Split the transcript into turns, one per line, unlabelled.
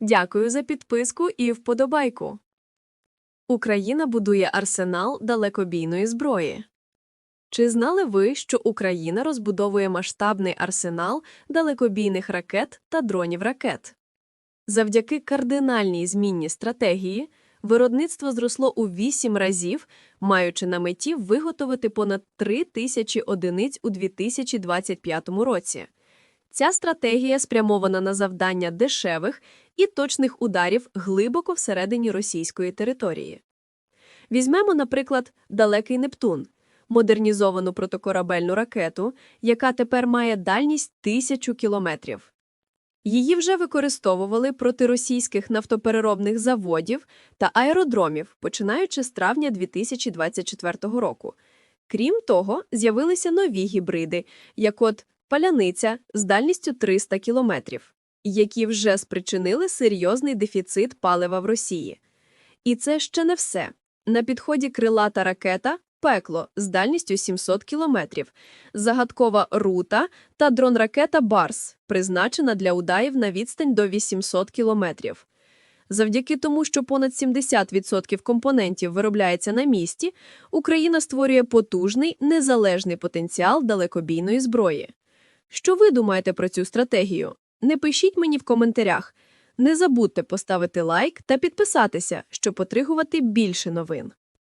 Дякую за підписку і вподобайку. Україна будує арсенал далекобійної зброї. Чи знали ви, що Україна розбудовує масштабний арсенал далекобійних ракет та дронів ракет? Завдяки кардинальній змінній стратегії виробництво зросло у 8 разів, маючи на меті виготовити понад 3 тисячі одиниць у 2025 році. Ця стратегія спрямована на завдання дешевих і точних ударів глибоко всередині російської території. Візьмемо, наприклад, далекий Нептун, модернізовану протикорабельну ракету, яка тепер має дальність тисячу кілометрів. Її вже використовували проти російських нафтопереробних заводів та аеродромів, починаючи з травня 2024 року. Крім того, з'явилися нові гібриди, як от паляниця з дальністю 300 кілометрів, які вже спричинили серйозний дефіцит палива в Росії. І це ще не все. На підході крилата ракета пекло з дальністю 700 кілометрів, загадкова рута та дрон-ракета Барс, призначена для ударів на відстань до 800 кілометрів. Завдяки тому, що понад 70% компонентів виробляється на місці, Україна створює потужний незалежний потенціал далекобійної зброї. Що ви думаєте про цю стратегію? Не пишіть мені в коментарях. Не забудьте поставити лайк та підписатися, щоб отримувати більше новин.